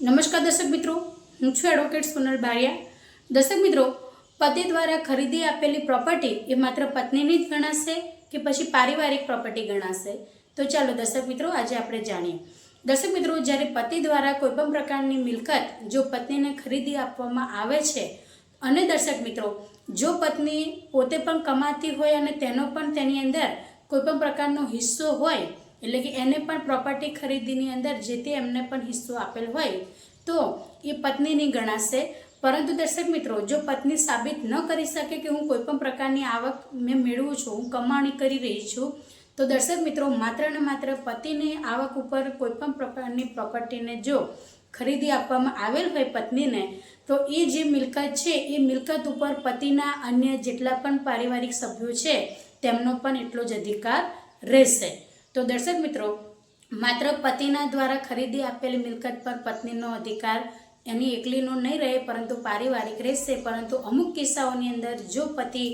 નમસ્કાર દર્શક મિત્રો, હું છું એડવોકેટ સોનલ બારિયા. દર્શક મિત્રો, પતિ દ્વારા ખરીદી આપેલી પ્રોપર્ટી એ માત્ર પત્નીની જ ગણાશે કે પછી પારિવારિક પ્રોપર્ટી ગણાશે? તો ચાલો દર્શક મિત્રો, આજે આપણે જાણીએ. દર્શક મિત્રો, જ્યારે પતિ દ્વારા કોઈપણ પ્રકારની મિલકત જો પત્નીને ખરીદી આપવામાં આવે છે, અને દર્શક મિત્રો, જો પત્ની પોતે પણ કમાતી હોય અને તેનો પણ તેની અંદર કોઈપણ પ્રકારનો હિસ્સો હોય એટલે કે એને પણ પ્રોપર્ટી ખરીદીની અંદર જે તે એમને પણ હિસ્સો આપેલ હોય, તો એ પત્નીની ગણાશે. પરંતુ દર્શક મિત્રો, જો પત્ની સાબિત ન કરી શકે કે હું કોઈપણ પ્રકારની આવક મેં મેળવું છું, હું કમાણી કરી રહી છું, તો દર્શક મિત્રો, માત્ર ને માત્ર પતિની આવક ઉપર કોઈપણ પ્રકારની પ્રોપર્ટીને જો ખરીદી આપવામાં આવેલ હોય પત્નીને, તો એ જે મિલકત છે, એ મિલકત ઉપર પતિના અન્ય જેટલા પણ પારિવારિક સભ્યો છે, તેમનો પણ એટલો જ અધિકાર રહેશે. તો દર્શક મિત્રો, માત્ર પતિના દ્વારા ખરીદી આપેલી મિલકત પર પત્નીનો અધિકાર એની એકલીનો નહીં રહે, પરંતુ પારિવારિક રહેશે. પરંતુ અમુક કિસ્સાઓની અંદર જો પતિ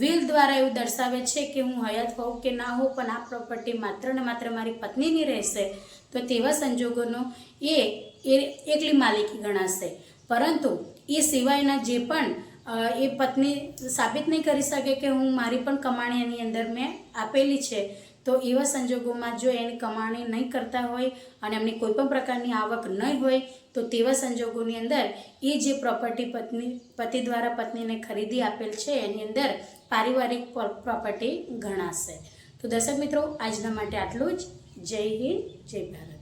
વિલ દ્વારા એવું દર્શાવે છે કે હું હયાત હોઉં કે ના હોઉં, પણ આ પ્રોપર્ટી માત્ર ને માત્ર મારી પત્નીની રહેશે, તો તેવા સંજોગોનો એ એકલી માલિકી ગણાશે. પરંતુ એ સિવાયના જે પણ એ પત્ની સાબિત નહીં કરી શકે કે હું મારી પણ કમાણી એની અંદર મેં આપેલી છે તો એવા સંજોગોમાં જો એની કમાણી નહીં કરતા હોય અને એમની કોઈ પણ પ્રકારની આવક નહીં હોય, તો તેવા સંજોગોની અંદર એ જે પ્રોપર્ટી પત્ની, પતિ દ્વારા પત્નીને ખરીદી આપેલ છે, એની અંદર પારિવારિક પ્રોપર્ટી ગણાશે. તો દર્શક મિત્રો, આજના માટે આટલું જ. જય હિન્દ, જય ભારત.